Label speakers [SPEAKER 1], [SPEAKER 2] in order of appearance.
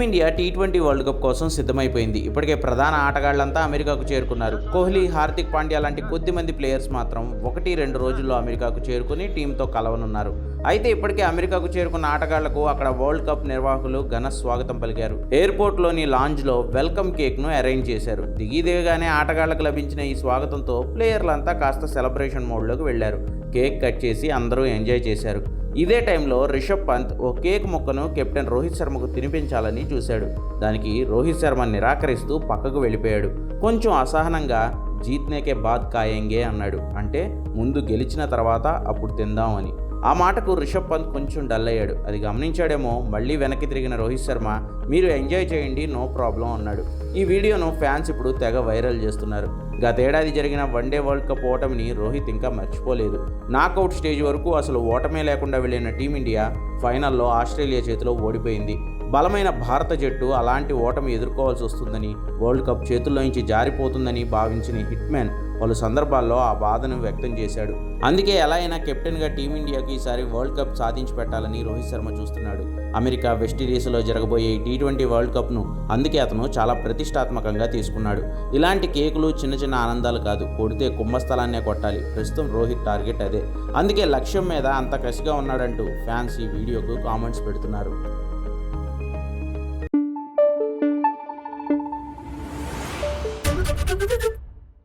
[SPEAKER 1] Team India T twenty world cup కోసం సిద్ధమైపోయింది. ఇప్పటికే ప్రధాన ఆటగాళ్ళంతా అమెరికాకు చేరుకున్నారు. కోహ్లీ హార్దిక్ పాండ్యా లాంటి కొద్ది మంది ప్లేయర్స్ మాత్రం ఒకటి రెండు రోజుల్లో అమెరికాకు చేరుకుని టీంతో కలవనున్నారు. అయితే ఇప్పటికే అమెరికాకు చేరుకున్న ఆటగాళ్ళకు అక్కడ వరల్డ్ కప్ నిర్వాహకులు ఘన స్వాగతం పలికారు. ఎయిర్పోర్ట్లోని లాంజ్లో వెల్కమ్ కేక్ను అరేంజ్ చేశారు. దిగి దిగగానే ఆటగాళ్ళకు లభించిన ఈ స్వాగతంతో ప్లేయర్లంతా కాస్త సెలబ్రేషన్ మోడ్లోకి వెళ్ళారు. కేక్ కట్ చేసి అందరూ ఎంజాయ్ చేశారు. ఇదే టైంలో రిషబ్ పంత్ ఓ కేక్ ముక్కను కెప్టెన్ రోహిత్ శర్మకు తినిపించాలని చూశాడు. దానికి రోహిత్ శర్మ నిరాకరిస్తూ పక్కకు వెళ్ళిపోయాడు. కొంచెం అసహనంగా జీత్నేకే బాద్ కాయంగే అన్నాడు. అంటే ముందు గెలిచిన తర్వాత అప్పుడు తిందాం అని ఆ మాటకు రిషబ్ పంత్ కొంచెం డల్ అయ్యాడు. అది గమనించాడేమో మళ్ళీ వెనక్కి తిరిగిన రోహిత్ శర్మ మీరు ఎంజాయ్ చేయండి నో ప్రాబ్లం అన్నాడు. ఈ వీడియోను ఫ్యాన్స్ ఇప్పుడు తెగ వైరల్ చేస్తున్నారు. గతేడాది జరిగిన వన్డే వరల్డ్ కప్ ఓటమిని రోహిత్ ఇంకా మర్చిపోలేదు. నాకౌట్ స్టేజ్ వరకు అసలు ఓటమే లేకుండా వెళ్ళిన టీమిండియా ఫైనల్లో ఆస్ట్రేలియా చేతిలో ఓడిపోయింది. బలమైన భారత జట్టు అలాంటి ఓటమి ఎదుర్కోవాల్సి వస్తుందని వరల్డ్ కప్ చేతుల్లోంచి జారిపోతుందని భావించిన హిట్మెన్ పలు సందర్భాల్లో ఆ బాధను వ్యక్తం చేశాడు. అందుకే ఎలా అయినా కెప్టెన్గా టీమిండియాకు ఈసారి వరల్డ్ కప్ సాధించి పెట్టాలని రోహిత్ శర్మ చూస్తున్నాడు. అమెరికా వెస్టిండీస్లో జరగబోయే టీ ట్వంటీ వరల్డ్ కప్ను అందుకే అతను చాలా ప్రతిష్టాత్మకంగా తీసుకున్నాడు. ఇలాంటి కేకులు చిన్న చిన్న ఆనందాలు కాదు కొడితే కుంభస్థలాన్నే కొట్టాలి. ప్రస్తుతం రోహిత్ టార్గెట్ అదే. అందుకే లక్ష్యం మీద అంత కసిగా ఉన్నాడంటూ ఫ్యాన్స్ ఈ వీడియోకు కామెంట్స్ పెడుతున్నారు.